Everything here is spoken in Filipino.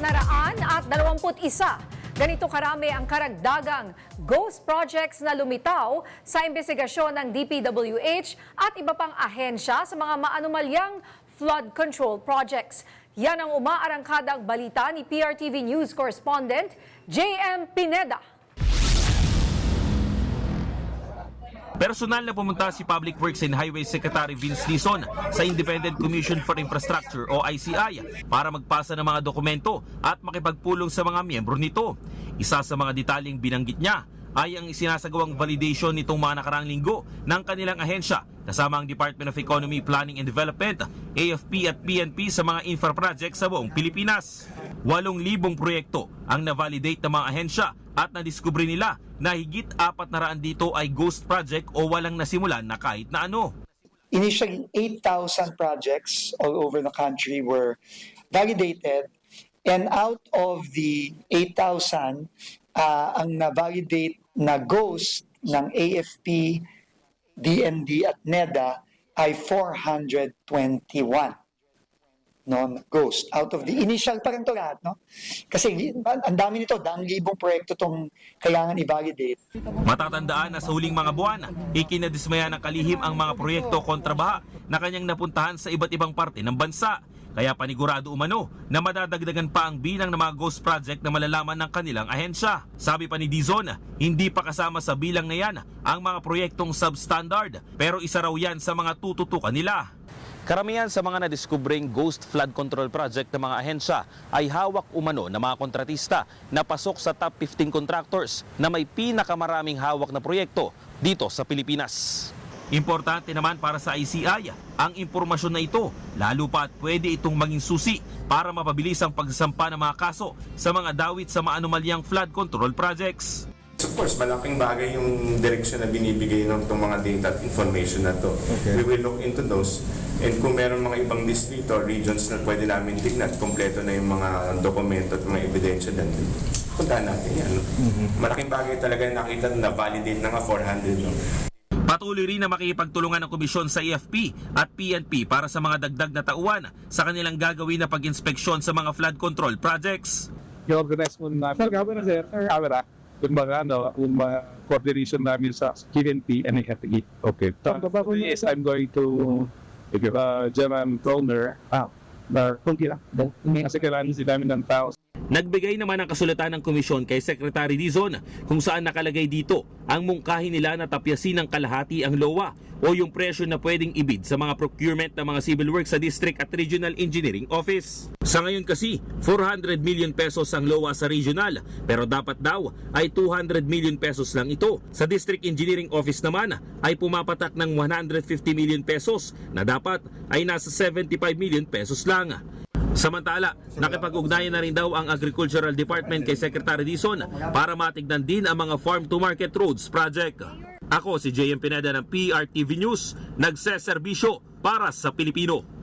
na raan at 21. Ganito karami ang karagdagang ghost projects na lumitaw sa investigasyon ng DPWH at iba pang ahensya sa mga maanumalyang flood control projects. Yan ang umaarangkadang balita ni PRTV News correspondent JM Pineda. Personal na pumunta si Public Works and Highways Secretary Vince Lison sa Independent Commission for Infrastructure o ICI para magpasa ng mga dokumento at makipagpulong sa mga miyembro nito. Isa sa mga detalyeng binanggit niya ay ang isinasagawang validation nitong mga nakaraang linggo ng kanilang ahensya kasama ang Department of Economy, Planning and Development, AFP at PNP sa mga infra projects sa buong Pilipinas. 8,000 proyekto ang na-validate ng mga ahensya at nadiskubre nila na higit apat na raan dito ay ghost project o walang nasimulan na kahit na ano. Initially, 8,000 projects all over the country were validated. And out of the 8,000, uh, ang na-validate na ghost ng AFP, DND at NEDA ay 421 non ghost out of the initial parang to lahat no kasi ang dami nito daang libong proyekto tong kailangan i-validate Matatandaan na sa huling mga buwan, ikinadismaya ng kalihim ang mga proyekto kontra na kanyang napuntahan sa iba't ibang parte ng bansa. Kaya panigurado umano na madadagdagan pa ang bilang ng mga ghost project na malalaman ng kanilang ahensya. Sabi pa ni Dizon, hindi pa kasama sa bilang na yan ang mga proyektong substandard pero isa raw yan sa mga tututukan nila. Karamihan sa mga nadiskubring ghost flood control project ng mga ahensya ay hawak umano ng mga kontratista na pasok sa top 15 contractors na may pinakamaraming hawak na proyekto dito sa Pilipinas. Importante naman para sa ICI ang impormasyon na ito, lalo pa at pwede itong maging susi para mapabilis ang pagsasampa ng mga kaso sa mga dawit sa maanumalyang flood control projects. Of course, malaking bagay yung direksyon na binibigay ng itong mga data at information na to. We will look into those. And kung meron mga ibang distrito or regions na pwede namin tignan, kompleto na yung mga dokumento at mga ebidensya din, puntahan natin yan. no? Malaking bagay talaga yung nakita na validate na nga 400. No? Patuloy rin na makikipagtulungan ng komisyon sa AFP at PNP para sa mga dagdag na tauan sa kanilang gagawin na pag-inspeksyon sa mga flood control projects. i-organize mo namin. Sir, camera sir. Camera. Yung mga, ano, yung mga coordination namin sa KNP and FTE. Okay. So, yes, I'm going to uh, German Kroner. Ah, na kunti lang. Kasi kailangan sila namin ng tao. Nagbigay naman ng kasulatan ng komisyon kay Secretary Dizon kung saan nakalagay dito ang mungkahi nila na tapyasin ng kalahati ang LOA o yung presyo na pwedeng ibid sa mga procurement ng mga civil works sa District at Regional Engineering Office. Sa ngayon kasi, 400 million pesos ang LOA sa regional pero dapat daw ay 200 million pesos lang ito. Sa District Engineering Office naman ay pumapatak ng 150 million pesos na dapat ay nasa 75 million pesos lang. Samantala, nakipag-ugnayan na rin daw ang Agricultural Department kay Secretary Dizon para matignan din ang mga farm-to-market roads project. Ako si JM Pineda ng PRTV News, nagseserbisyo para sa Pilipino.